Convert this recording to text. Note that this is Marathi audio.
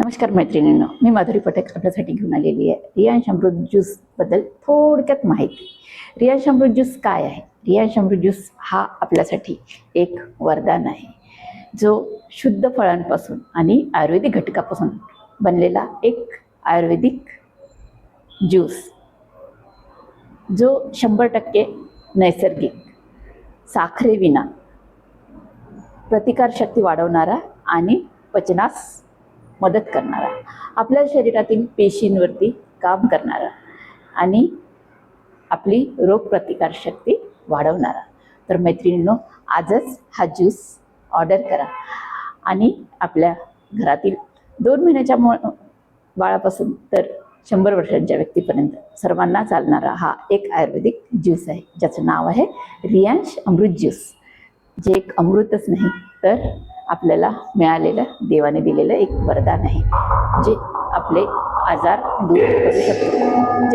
नमस्कार मैत्रिणींनो मी माधुरी पटेक आपल्यासाठी घेऊन आलेली आहे. रियांश अमृत ज्यूसबद्दल थोडक्यात माहिती. रियांश अमृत ज्यूस काय आहे? रियांश अमृत ज्यूस हा आपल्यासाठी एक वरदान आहे. जो शुद्ध फळांपासून आणि आयुर्वेदिक घटकापासून बनलेला एक आयुर्वेदिक ज्यूस. जो शंभर टक्के नैसर्गिक साखरेविना प्रतिकारशक्ती वाढवणारा आणि पचनास मदत करणारा. आपल्या शरीरातील पेशींवरती काम करणारा आणि आपली रोगप्रतिकारशक्ती वाढवणारा. तर मैत्रिणींनो आजच हा ज्यूस ऑर्डर करा आणि आपल्या घरातील दोन महिन्याच्या मु बाळापासून तर शंभर वर्षांच्या व्यक्तीपर्यंत सर्वांना चालणारा हा एक आयुर्वेदिक ज्यूस आहे. ज्याचं नाव आहे रियांश अमृत ज्यूस. जे एक अमृतच नाही तर आपल्याला मिळालेलं देवाने दिलेलं एक वरदान आहे जे आपले आजार दूर करू शकतो.